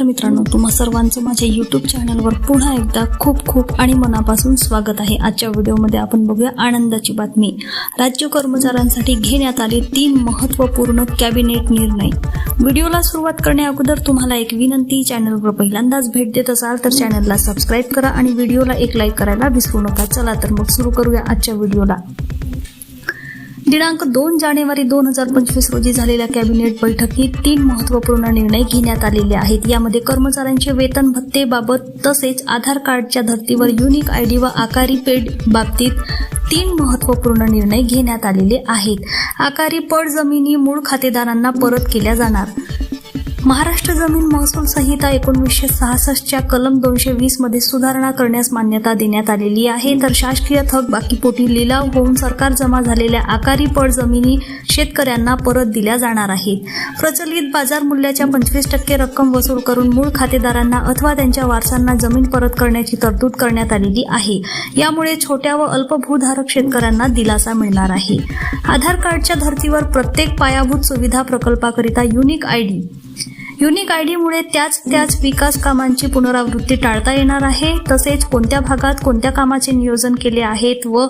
नमस्कार मित्रांनो तुम्हा सर्वांचं माझ्या यूट्यूब चॅनलवर पुन्हा एकदा खूप खूप आणि मनापासून स्वागत आहे. आजच्या व्हिडिओमध्ये आपण बघूया आनंदाची बातमी. राज्य कर्मचाऱ्यांसाठी घेण्यात आले तीन महत्त्वपूर्ण कॅबिनेट निर्णय. व्हिडिओला सुरुवात करण्या अगोदर तुम्हाला एक विनंती चॅनलवर पहिल्यांदाच भेट देत असाल तर चॅनलला सबस्क्राईब करा आणि व्हिडिओला एक लाईक करायला विसरू नका. चला तर मग सुरू करूया आजच्या व्हिडिओला दिनांक दोन जानेवारी दोन हजार पंचवीस रोजी झालेल्या कॅबिनेट बैठकीत तीन महत्त्वपूर्ण निर्णय घेण्यात आलेले आहेत. यामध्ये कर्मचाऱ्यांचे वेतन भत्तेबाबत तसेच आधार कार्डच्या धर्तीवर युनिक आयडी व आकारी पेड बाबतीत तीन महत्त्वपूर्ण निर्णय घेण्यात आलेले आहेत. आकारी पड जमिनी मूळ खातेदारांना परत केल्या जाणार. महाराष्ट्र जमीन महसूल संहिता एकोणीसशे सहासष्टच्या कलम दोनशे वीसमध्ये सुधारणा करण्यास मान्यता देण्यात आलेली आहे. तर शासकीय थकबाकीपोटी लिलाव होऊन सरकार जमा झालेल्या आकारी पड जमिनी शेतकऱ्यांना परत दिल्या जाणार आहेत. प्रचलित बाजार मूल्याच्या पंचवीस टक्के रक्कम वसूल करून मूळ खातेदारांना अथवा त्यांच्या वारसांना जमीन परत करण्याची तरतूद करण्यात आलेली आहे. यामुळे छोट्या व अल्पभूधारक शेतकऱ्यांना दिलासा मिळणार आहे. आधार कार्डच्या धर्तीवर प्रत्येक पायाभूत सुविधा प्रकल्पाकरिता युनिक आयडी युनिक आयडीमुळे त्याच त्याच विकास कामांची पुनरावृत्ती टाळता येणार आहे. तसेच कोणत्या भागात कोणत्या कामाचे नियोजन केले आहेत व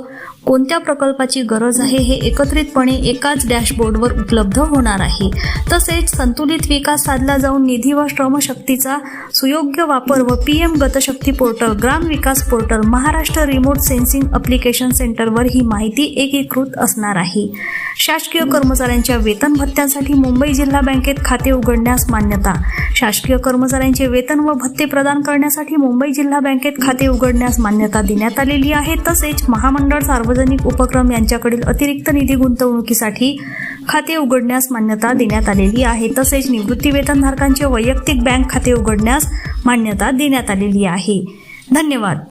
कोणत्या प्रकल्पाची गरज आहे हे एकत्रितपणे एकाच डॅशबोर्डवर उपलब्ध होणार आहे. तसेच संतुलित विकास साधला जाऊन निधी व श्रमशक्तीचा सुयोग्य वापर व पी एम गतशक्ती पोर्टल ग्राम विकास portal Maharashtra remote sensing application सेंटरवर ही माहिती एकीकृत असणार आहे. शासकीय कर्मचाऱ्यांच्या वेतन भत्त्यांसाठी मुंबई जिल्हा बँकेत खाते उघडण्यास मान्यता. शासकीय कर्मचाऱ्यांचे वेतन व भत्ते प्रदान करण्यासाठी मुंबई जिल्हा बँकेत खाते उघडण्यास मान्यता देण्यात आलेली आहे. तसेच महामंडळ सार्वजनिक उपक्रम यांच्याकडील अतिरिक्त निधी गुंतवणुकीसाठी खाते उघडण्यास मान्यता देण्यात आलेली आहे. तसेच निवृत्ती वेतनधारकांचे वैयक्तिक बँक खाते उघडण्यास मान्यता देण्यात आलेली आहे. धन्यवाद.